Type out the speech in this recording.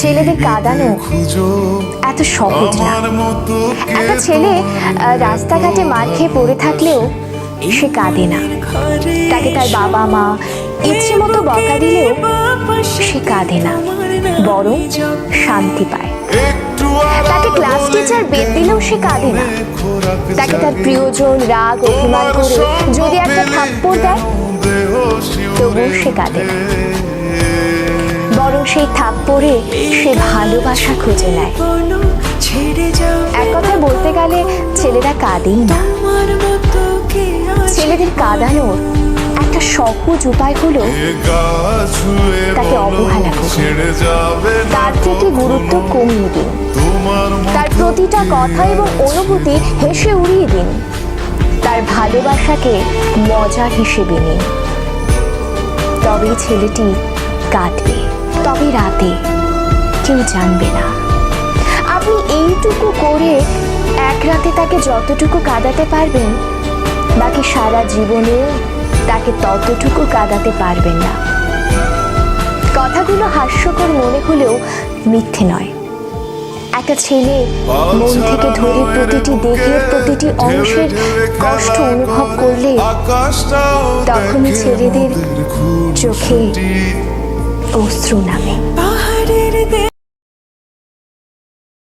ছেলেদের কাঁদানো এত সহজ না। একটা ছেলে রাস্তাঘাটে মার খেয়ে পড়ে থাকলেও সে কাঁদে না। তাকে তার বাবা মা ইচ্ছে মতো বকা দিলেও সে কাঁদে না। বরং শান্তি পায়। তাকে ক্লাস টিচার বেদ দিলেও সে কাঁদে না। তাকে তার প্রিয়জন রাগ অভিমান করে যদি একটা থাপ্পড় দেয় তবুও সে কাঁদে না। বরং সেই থাপ্পড়ে সে ভালোবাসা খুঁজে নেয়। এক কথায় বলতে গেলে ছেলেরা কাঁদেই না। ছেলেদের কাঁদানোর একটা সহজ উপায় হলো তাকে অবহেলা তার থেকে গুরুত্ব কমিয়ে দিন। তার প্রতিটা কথা এবং অনুভূতি হেসে উড়িয়ে দিন। তার ভালোবাসাকে মজা হিসেবে নিন। তবেই ছেলেটি কাঁদবে। তবে রাতে? কেউ জানবে না। আপনি এইটুকু করে এক রাতে তাকে যতটুকু কাঁদাতে পারবেন বাকি সারা জীবনে তাকে ততটুকু কাঁদাতে পারবেন না। কথাগুলো হাস্যকর মনে হলেও মিথ্যে নয়। একটা ছেলে মন থেকে ধরে প্রতিটি দেহের প্রতিটি অংশের কষ্ট অনুভব করলে তখনই ছেলেদের চোখে অশ্রু নামে।